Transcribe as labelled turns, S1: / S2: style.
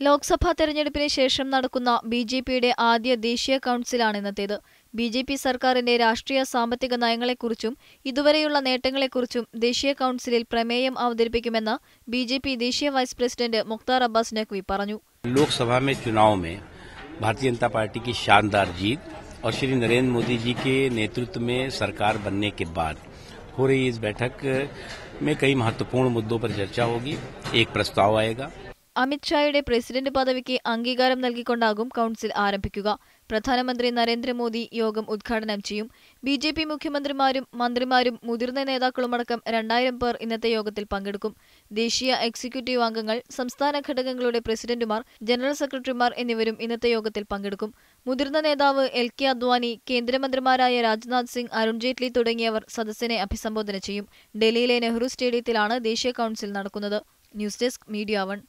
S1: ലോക്സഭാ തെരഞ്ഞെടുപ്പിന് ശേഷം നടക്കുന്ന ബി ജെ പിയുടെ ആദ്യ ദേശീയ കൌൺസിലാണ് ഇന്നത്തേത് ബി ജെ പി സർക്കാരിന്റെ രാഷ്ട്രീയ സാമ്പത്തിക നയങ്ങളെക്കുറിച്ചും ഇതുവരെയുള്ള നേട്ടങ്ങളെക്കുറിച്ചും ദേശീയ കൌൺസിലിൽ പ്രമേയം അവതരിപ്പിക്കുമെന്ന് ബി ജെ പി ദേശീയ വൈസ് പ്രസിഡന്റ് മുക്താർ അബ്ബാസ് നഖ്വി പറഞ്ഞു
S2: लोकसभा में चुनाव में भारतीय जनता पार्टी की शानदार जीत और श्री नरेंद्र मोदी जी के नेतृत्व में सरकार बनने के बाद हो रही इस बैठक में कई महत्वपूर्ण मुद्दों पर चर्चा होगी एक प्रस्ताव आएगा
S1: അമിത്ഷായുടെ പ്രസിഡന്റ് പദവിക്ക് അംഗീകാരം നൽകിക്കൊണ്ടാകും കൌൺസിൽ ആരംഭിക്കുക. പ്രധാനമന്ത്രി നരേന്ദ്രമോദി യോഗം ഉദ്ഘാടനം ചെയ്യും. ബി ജെ പി മുഖ്യമന്ത്രിമാരും മന്ത്രിമാരും മുതിർന്ന നേതാക്കളുമടക്കം രണ്ടായിരം പേർ ഇന്നത്തെ യോഗത്തിൽ പങ്കെടുക്കും. ദേശീയ എക്സിക്യൂട്ടീവ് അംഗങ്ങൾ സംസ്ഥാന ഘടകങ്ങളുടെ പ്രസിഡന്റുമാർ ജനറൽ സെക്രട്ടറിമാർ എന്നിവരും ഇന്നത്തെ യോഗത്തിൽ പങ്കെടുക്കും. മുതിർന്ന നേതാവ് എൽ കെ അദ്വാനി കേന്ദ്രമന്ത്രിമാരായ രാജ്നാഥ് സിംഗ് അരുൺ ജെയ്റ്റ്ലി തുടങ്ങിയവർ സദസ്സിനെ അഭിസംബോധന ചെയ്യും. ഡൽഹിയിലെ നെഹ്റു സ്റ്റേഡിയത്തിലാണ് ദേശീയ കൌൺസിൽ നടക്കുന്നത്. News desk media one.